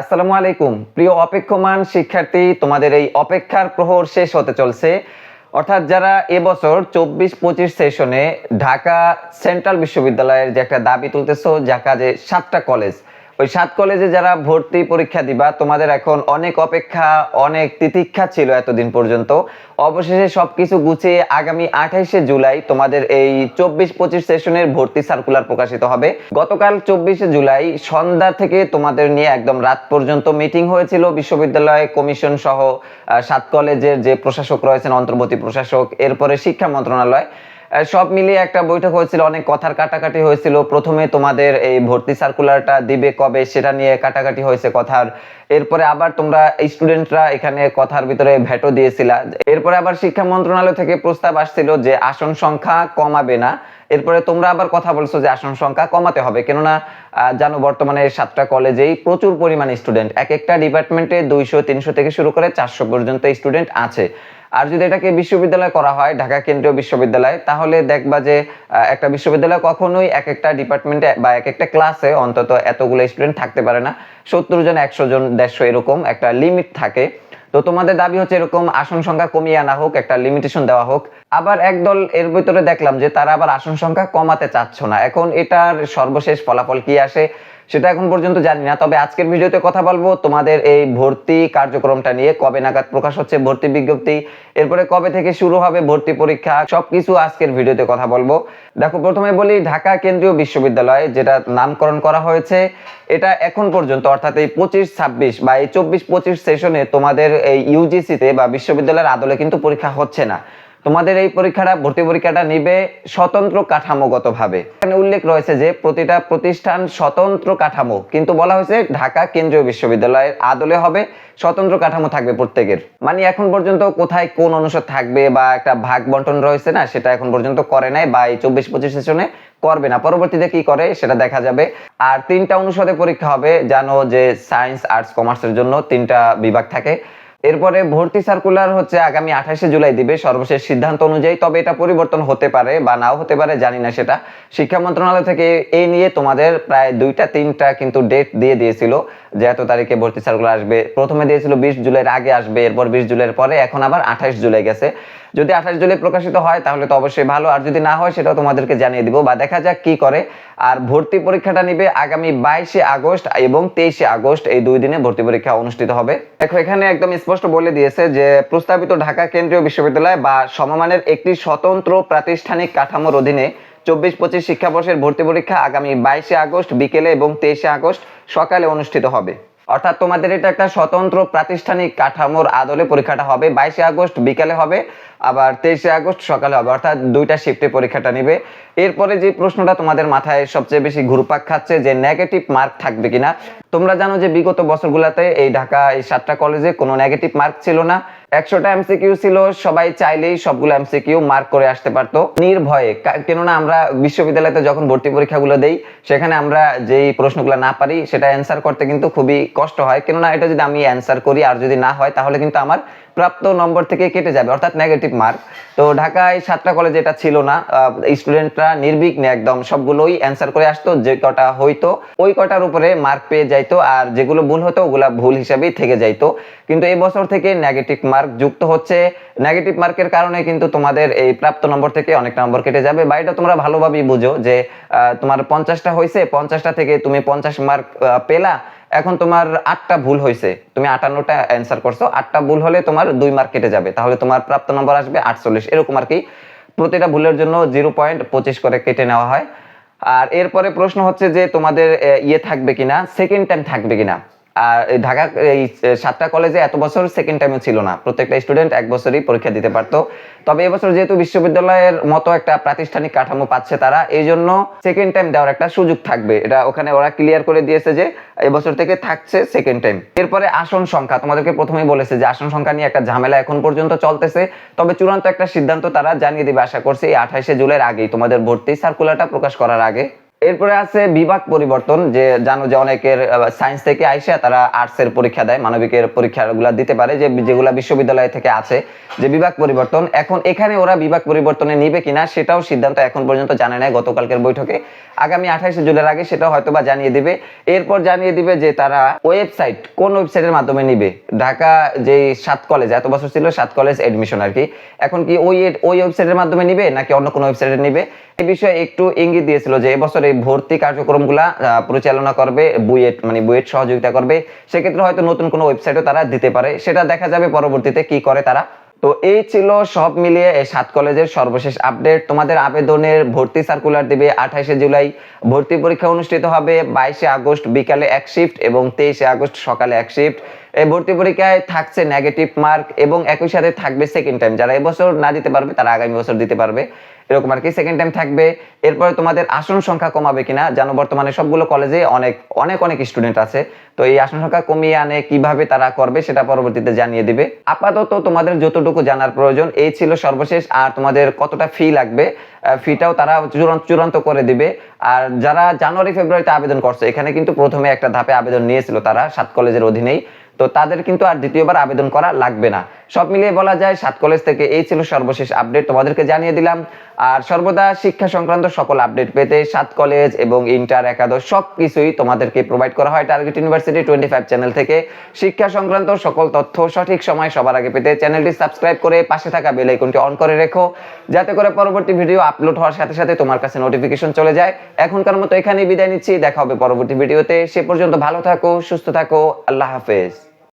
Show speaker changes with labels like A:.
A: আসসালামু আলাইকুম। প্রিয় অপেক্ষমান শিক্ষার্থী, তোমাদের এই অপেক্ষার প্রহর শেষ হতে চলছে। অর্থাৎ যারা এবছর চব্বিশ পঁচিশ সেশনে ঢাকা সেন্ট্রাল বিশ্ববিদ্যালয়ের যে একটা দাবি তুলতেছো যা কাজে সাতটা কলেজ ওই সাত কলেজে যারা ভর্তি পরীক্ষা দিবা, তোমাদের এখন অনেক অপেক্ষা, অনেক তিতিক্ষা ছিল এতদিন পর্যন্ত। অবশেষে সবকিছু গুছিয়ে আগামী আঠাইশে জুলাই তোমাদের এই চব্বিশ পঁচিশ সেশনের ভর্তি সার্কুলার প্রকাশিত হবে। গতকাল চব্বিশে জুলাই সন্ধ্যা থেকে তোমাদের নিয়ে একদম রাত পর্যন্ত মিটিং হয়েছিল বিশ্ববিদ্যালয় কমিশন সহ সাত কলেজের যে প্রশাসক রয়েছেন, অন্তর্বর্তী প্রশাসক, এরপরে শিক্ষা মন্ত্রণালয়। সব মিলিয়ে একটা বৈঠক হয়েছিল, অনেক কথার কাটাকাটি হয়েছিল। প্রথমে তোমাদের এই ভর্তি সার্কুলারটা দিবে কবে, সেটা নিয়ে কাটাকাটি হয়েছে কথার এরপরে আবার তোমরা স্টুডেন্টরা এখানে কথার ভিতরে ভেটো দিয়েছিলা। এরপরে আবার শিক্ষা মন্ত্রণালয় থেকে প্রস্তাব আসছিল যে আসন সংখ্যা কমাবে না। এরপরে তোমরা আবার কথা বলছো যে আসন সংখ্যা কমাতে হবে। কেননা জানো বর্তমানে সাতটা কলেজেই প্রচুর পরিমাণ স্টুডেন্ট এক একটা ডিপার্টমেন্টে দুইশো, তিনশো থেকে শুরু করে চারশো পর্যন্ত স্টুডেন্ট আছে। আর যদি এটাকে বিশ্ববিদ্যালয় করা হয়, ঢাকা কেন্দ্রীয় বিশ্ববিদ্যালয়, তাহলে দেখবা যে একটা বিশ্ববিদ্যালয় কখনোই এক একটা ডিপার্টমেন্টে বা এক একটা ক্লাসে অন্তত এতগুলো স্টুডেন্ট থাকতে পারে না। সত্তর জন, একশো জন দেড়শো এরকম, একটা লিমিট থাকে। তো তোমাদের দাবি হচ্ছে এরকম আসন সংখ্যা কমিয়ে আনা হোক, একটা লিমিটেশন দেওয়া হোক। আবার একদল এর ভিতরে দেখলাম যে তারা আবার আসন সংখ্যা কমাতে চাচ্ছ না। এখন এটার সর্বশেষ ফলাফল কি আসে? সেটা এখন পর্যন্ত জানি না তবে আজকের ভিডিওতে কথা বলব তোমাদের এই ভর্তি কার্যক্রমটা নিয়ে, কবে নাগাদ প্রকাশ হচ্ছে ভর্তি বিজ্ঞপ্তি, এরপরে কবে থেকে শুরু হবে ভর্তি পরীক্ষা, সবকিছু আজকের ভিডিওতে কথা বলব। দেখো, প্রথমে বলি, ঢাকা কেন্দ্রীয় বিশ্ববিদ্যালয়, যেটা নামকরণ করা হয়েছে, এটা এখন পর্যন্ত, অর্থাৎ এই পঁচিশ ছাব্বিশ বা এই চব্বিশ পঁচিশ সেশনে তোমাদের এই ইউজিসিতে বা বিশ্ববিদ্যালয়ের আদলে কিন্তু পরীক্ষা হচ্ছে না। তোমাদের এই পরীক্ষাটা, ভর্তি পরীক্ষাটা নিবে স্বতন্ত্র কাঠামোগতভাবে। এখানে উল্লেখ রয়েছে যে, প্রতিটা প্রতিষ্ঠান স্বতন্ত্র কাঠামো। কিন্তু বলা হয়েছে ঢাকা কেন্দ্রীয় বিশ্ববিদ্যালয়ের আদলে হবে, স্বতন্ত্র কাঠামো থাকবে প্রত্যেকের। মানে এখন পর্যন্ত কোথায় কোন অনুষদ থাকবে বা একটা ভাগ বন্টন রয়েছে না, সেটা এখন পর্যন্ত করে নাই বা এই চব্বিশ পঁচিশ সেশনে করবে না। পরবর্তীতে কি করে, সেটা দেখা যাবে। আর তিনটা অনুষদে পরীক্ষা হবে, জানো যে সায়েন্স, আর্টস, কমার্সের জন্য তিনটা বিভাগ থাকে। এরপরে ভর্তি সার্কুলার হচ্ছে আগামী আঠাশে জুলাই দিবে। সর্বশেষ সিদ্ধান্ত অনুযায়ী তবে এটা পরিবর্তন হতে পারে বা নাও হতে পারে, জানি না সেটা। শিক্ষা মন্ত্রণালয় থেকে এই নিয়ে তোমাদের প্রায় দুইটা, তিনটা কিন্তু ডেট দিয়ে দিয়েছিল যে এত তারিখে ভর্তি সার্কুলার আসবে। প্রথমে দিয়েছিল বিশ জুলাইয়ের আগে আসবে, এরপর বিশ জুলাইয়ের পরে, এখন আবার আঠাশ জুলাই গেছে। যদি আঠাশ জুলাই প্রকাশিত হয়, তাহলে তো অবশ্যই ভালো। আর যদি না হয়, সেটাও তোমাদেরকে জানিয়ে দিব। বা দেখা যাক কি করে। আর ভর্তি পরীক্ষাটা নিবে আগামী বাইশে আগস্ট এবং তেইশে আগস্ট এই দুই দিনে ভর্তি পরীক্ষা অনুষ্ঠিত হবে। দেখো, এখানে একদম স্পষ্ট বলে দিয়েছে যে, প্রস্তাবিত ঢাকা কেন্দ্রীয় বিশ্ববিদ্যালয় বা সমমানের একটি স্বতন্ত্র প্রাতিষ্ঠানিক কাঠামোর অধীনে চব্বিশ, পঁচিশ শিক্ষাবর্ষের ভর্তি পরীক্ষা আগামী বাইশে আগস্ট, বিকেলে এবং তেইশে আগস্ট সকালে অনুষ্ঠিত হবে। অর্থাৎ তোমাদের এটা একটা স্বতন্ত্র প্রাতিষ্ঠানিক কাঠামোর আদলে পরীক্ষাটা হবে। বাইশে আগস্ট বিকালে হবে, আবার তেইশে আগস্ট সকালে হবে। অর্থাৎ দুইটা শিফটে পরীক্ষাটা নেবে। এরপরে যে প্রশ্নটা তোমাদের মাথায় সবচেয়ে বেশি ঘুরপাক খাচ্ছে, যে নেগেটিভ মার্ক থাকবে কিনা? তোমরা জানো যে বিগত বছরগুলোতে এই ঢাকা এই সাতটা কলেজে কোনো নেগেটিভ মার্ক ছিল না। একশোটা এমসিকিউ ছিল, সবাই চাইলেই সবগুলো এমসিকিউ মার্ক করে আসতে পারতো। নির্ভয়ে কেননা আমরা বিশ্ববিদ্যালয়তে যখন ভর্তি পরীক্ষাগুলো দেই, সেখানে আমরা যেই প্রশ্নগুলো না পারি, সেটা অ্যান্সার করতে কিন্তু খুবই কষ্ট হয়। কেননা এটা যদি আমি অ্যান্সার করি, আর যদি না হয়, তাহলে কিন্তু আমার প্রাপ্ত নম্বর থেকে কেটে যাবে, অর্থাৎ নেগেটিভ মার্ক তো ঢাকায় সাতটা কলেজে এটা ছিল না স্টুডেন্টরা নির্বিঘ্নে একদম সবগুলোই অ্যান্সার করে আসতো, যে কটা হইতো, ওই কটার উপরে মার্ক পেয়ে যাইতো, আর যেগুলো ভুল হতো, ওগুলা ভুল হিসাবেই থেকে যাইতো। কিন্তু এই বছর থেকে নেগেটিভ মার্ক যুক্ত হচ্ছে। নেগেটিভ মার্কের কারণে কিন্তু তোমাদের এই প্রাপ্ত নম্বর থেকে অনেক নম্বর কেটে যাবে। বা এটা তোমরা ভালোভাবেই বুঝো যে তোমার পঞ্চাশটা হয়েছে পঞ্চাশটা থেকে তুমি পঞ্চাশ মার্ক পেলা। এখন তোমার আটটা ভুল হয়েছে তুমি আটান্নটা অ্যান্সার করছ। আটটা ভুল হলে তোমার দুই মার্ক কেটে যাবে। তাহলে তোমার প্রাপ্ত নম্বর আসবে আটচল্লিশ। এরকম আর কি প্রতিটা ভুলের জন্য জিরো পয়েন্ট পঁচিশ করে কেটে নেওয়া হয়। আর এরপরে প্রশ্ন হচ্ছে যে, তোমাদের ইয়ে থাকবে কিনা? সেকেন্ড টাইম থাকবে কিনা? আর ঢাকা, এই সাতটা কলেজে এত বছর সেকেন্ড টাইমও ছিল না। প্রত্যেকটা স্টুডেন্ট এক বছরই পরীক্ষা দিতে পারতো। তবে এবছর যেহেতু বিশ্ববিদ্যালয়ের মতো একটা প্রাতিষ্ঠানিক কাঠামো পাচ্ছে তারা, এই জন্য সেকেন্ড টাইম দেওয়ার একটা সুযোগ থাকবে। এটা ওখানে ওরা ক্লিয়ার করে দিয়েছে যে এবছর থেকে থাকছে সেকেন্ড টাইম এরপরে আসন সংখ্যা, তোমাদেরকে প্রথমেই বলেছে যে আসন সংখ্যা নিয়ে একটা ঝামেলা এখন পর্যন্ত চলতেছে। তবে চূড়ান্ত একটা সিদ্ধান্ত তারা জানিয়ে দিবে, আশা করছি এই আঠাইশে জুলাইয়ের আগেই তোমাদের ভর্তি সার্কুলারটা প্রকাশ করার আগে। এরপরে আছে বিভাগ পরিবর্তন, যে জানো যে অনেকের সায়েন্স থেকে আইসা তারা আর্টস এর পরীক্ষা দেয়, মানবিকের পরীক্ষাগুলো দিতে পারে, যে যেগুলা বিশ্ববিদ্যালয় থেকে আছে, যে বিভাগ পরিবর্তন। এখন এখানে ওরা বিভাগ পরিবর্তনে নিবে কিনা, সেটাও সিদ্ধান্ত এখন পর্যন্ত জানে নাই গতকালকের বৈঠকে। আগামী আঠাইশে জুলাইয়ের আগে সেটা হয়তো বা জানিয়ে দিবে। এরপর জানিয়ে দিবে যে তারা ওয়েবসাইট কোন ওয়েবসাইটের মাধ্যমে নিবে? ঢাকা যে সাত কলেজ এত বছর ছিল সাত কলেজ এডমিশন আর কি। এখন কি ওই ওই ওয়েবসাইটের মাধ্যমে নিবে, নাকি অন্য কোনো ওয়েবসাইটে নিবে? এই বিষয়ে একটু ইঙ্গিত দিয়েছিল যে এবছর এই ভর্তি কার্যক্রমগুলা পরিচালনা করবে, বুয়েট মানে বুয়েট সহযোগিতা করবে। সেক্ষেত্রে হয়তো নতুন কোনো ওয়েবসাইটও তারা দিতে পারে। সেটা দেখা যাবে পরবর্তীতে কি করে তারা। তো এই ছিল সব মিলিয়ে এই সাত কলেজের সর্বশেষ আপডেট। তোমাদের আবেদনের ভর্তি সার্কুলার দিবে আঠাইশে জুলাই। ভর্তি পরীক্ষা অনুষ্ঠিত হবে বাইশে আগস্ট বিকালে এক শিফট এবং তেইশে আগস্ট সকালে এক শিফট এই ভর্তি পরীক্ষায় থাকছে নেগেটিভ মার্ক এবং একই সাথে থাকবে সেকেন্ড টাইম যারা এবছর না দিতে পারবে, তারা আগামী বছর দিতে পারবে। এরকম আর কি। সেকেন্ড টাইম থাকবে। এরপরে তোমাদের আসন সংখ্যা কমাবে কিনা, জানো বর্তমানে সবগুলো কলেজে অনেক অনেক অনেক স্টুডেন্ট আছে। তো এই আসন সংখ্যা কমিয়ে আনে, কীভাবে তারা করবে সেটা পরবর্তীতে জানিয়ে দিবে। আপাতত তোমাদের যতটুকু জানার প্রয়োজন, এই ছিল সর্বশেষ। আর তোমাদের কতটা ফি লাগবে ফিটাও তারা চূড়ান্ত চূড়ান্ত করে দিবে। আর যারা জানুয়ারি, ফেব্রুয়ারিতে আবেদন করছে, এখানে কিন্তু প্রথমে একটা ধাপে আবেদন নিয়েছিল তারা, সাত কলেজের অধীনেই। তো তাদের কিন্তু আর দ্বিতীয়বার আবেদন করা লাগবে না। সব মিলিয়ে বলা যায় সাত কলেজ থেকে এই ছিল সর্বশেষ আপডেট তোমাদেরকে জানিয়ে দিলাম, আর সর্বদা শিক্ষা সংক্রান্ত সকল আপডেট পেতে সাত কলেজ এবং ইন্টার একাদশ সব কিছুই তোমাদেরকে প্রোভাইড করা হয় target university twenty five channel থেকে। শিক্ষা সংক্রান্ত সকল তথ্য সঠিক সময় সবার আগে পেতে চ্যানেলটি সাবস্ক্রাইব করে পাশে থাকা বেল আইকনটি অন করে রেখো, যাতে করে পরবর্তী ভিডিও আপলোড হওয়ার সাথে সাথে তোমার কাছে নোটিফিকেশন চলে যায়। এখনকার মতো এখানেই বিদায় নিচ্ছি, দেখা হবে পরবর্তী ভিডিওতে সে পর্যন্ত ভালো থাকো, সুস্থ থাকো, আল্লাহ হাফেজ।